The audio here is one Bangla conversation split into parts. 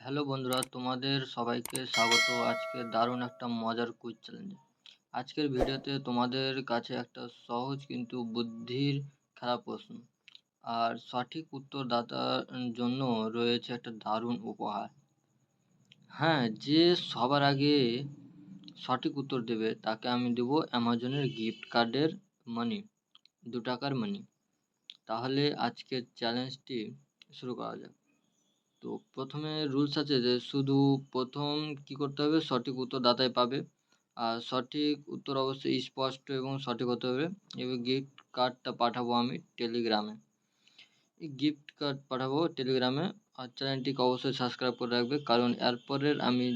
হ্যালো বন্ধুরা, তোমাদের সবাইকে স্বাগত। আজকে দারুণ একটা মজার কুইজ চ্যালেঞ্জে আজকের ভিডিওতে তোমাদের কাছে একটা সহজ কিন্তু বুদ্ধির খেলা প্রশ্ন। আর সঠিক উত্তর দাতার জন্য রয়েছে একটা দারুণ উপহার। হ্যাঁ যে সবার আগে সঠিক উত্তর দেবে, তাকে আমি দেবো অ্যামাজনের গিফট কার্ডের মানি দু টাকার মানি তাহলে আজকের চ্যালেঞ্জটি শুরু করা যাক। তো প্রথমে রুলস আছে যে শুধু প্রথম কি করতে হবে? সঠিক উত্তর দাতাই পাবে। আর সঠিক উত্তর অবশ্যই স্পষ্ট এবং সঠিক হতে হবে। এবার গিফট কার্ডটা পাঠাবো আমি টেলিগ্রামে এই গিফট কার্ড পাঠাবো টেলিগ্রামে আর চ্যানেলটিকে অবশ্যই সাবস্ক্রাইব করে রাখবে। কারণ এরপরের আমি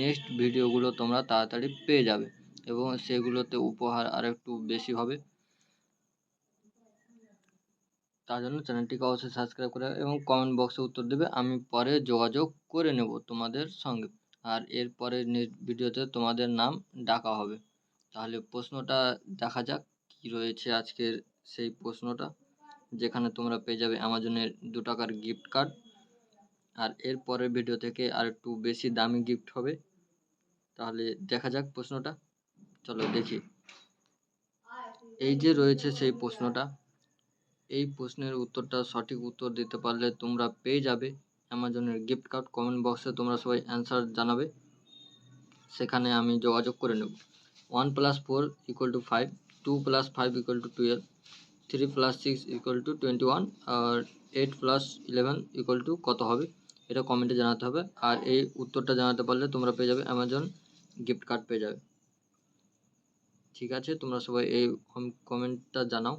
নেক্সট ভিডিওগুলো তোমরা তাড়াতাড়ি পেয়ে যাবে। এবং সেগুলোতে উপহার আর একটু বেশি হবে। তার জন্য চ্যানেলটিকে অবশ্যই সাবস্ক্রাইব করে এবং কমেন্ট বক্সে উত্তর দেবে, আমি পরে যোগাযোগ করে নেব তোমাদের সঙ্গে। আর এরপরে ভিডিওতে তোমাদের নাম ডাকা হবে। তাহলে প্রশ্নটা দেখা যাক কি রয়েছে আজকের সেই প্রশ্নটা, যেখানে তোমরা পেয়ে যাবে অ্যামাজনের দু টাকার গিফট কার্ড আর এর পরের ভিডিও থেকে আর একটু বেশি দামি গিফট হবে। তাহলে দেখা যাক প্রশ্নটা। চলো দেখি। এই যে রয়েছে সেই প্রশ্নটা। এই প্রশ্নের উত্তরটা সঠিক উত্তর দিতে পারলে তোমরা পেয়ে যাবে। অ্যামাজনের গিফট কার্ড কমেন্ট বক্সে তোমরা সবাই অ্যান্সার জানাবে। সেখানে আমি যোগাযোগ করে নেব। One plus four equal to five two plus five equal to twelve three plus six equal to twenty one R eight plus eleven equal to কত হবে? এটা কমেন্টে জানাতে হবে। আর এই উত্তরটা জানাতে পারলে তোমরা পেয়ে যাবে, অ্যামাজন গিফট কার্ড পেয়ে যাবে। ঠিক আছে, তোমরা সবাই এই কমেন্টটা জানাও।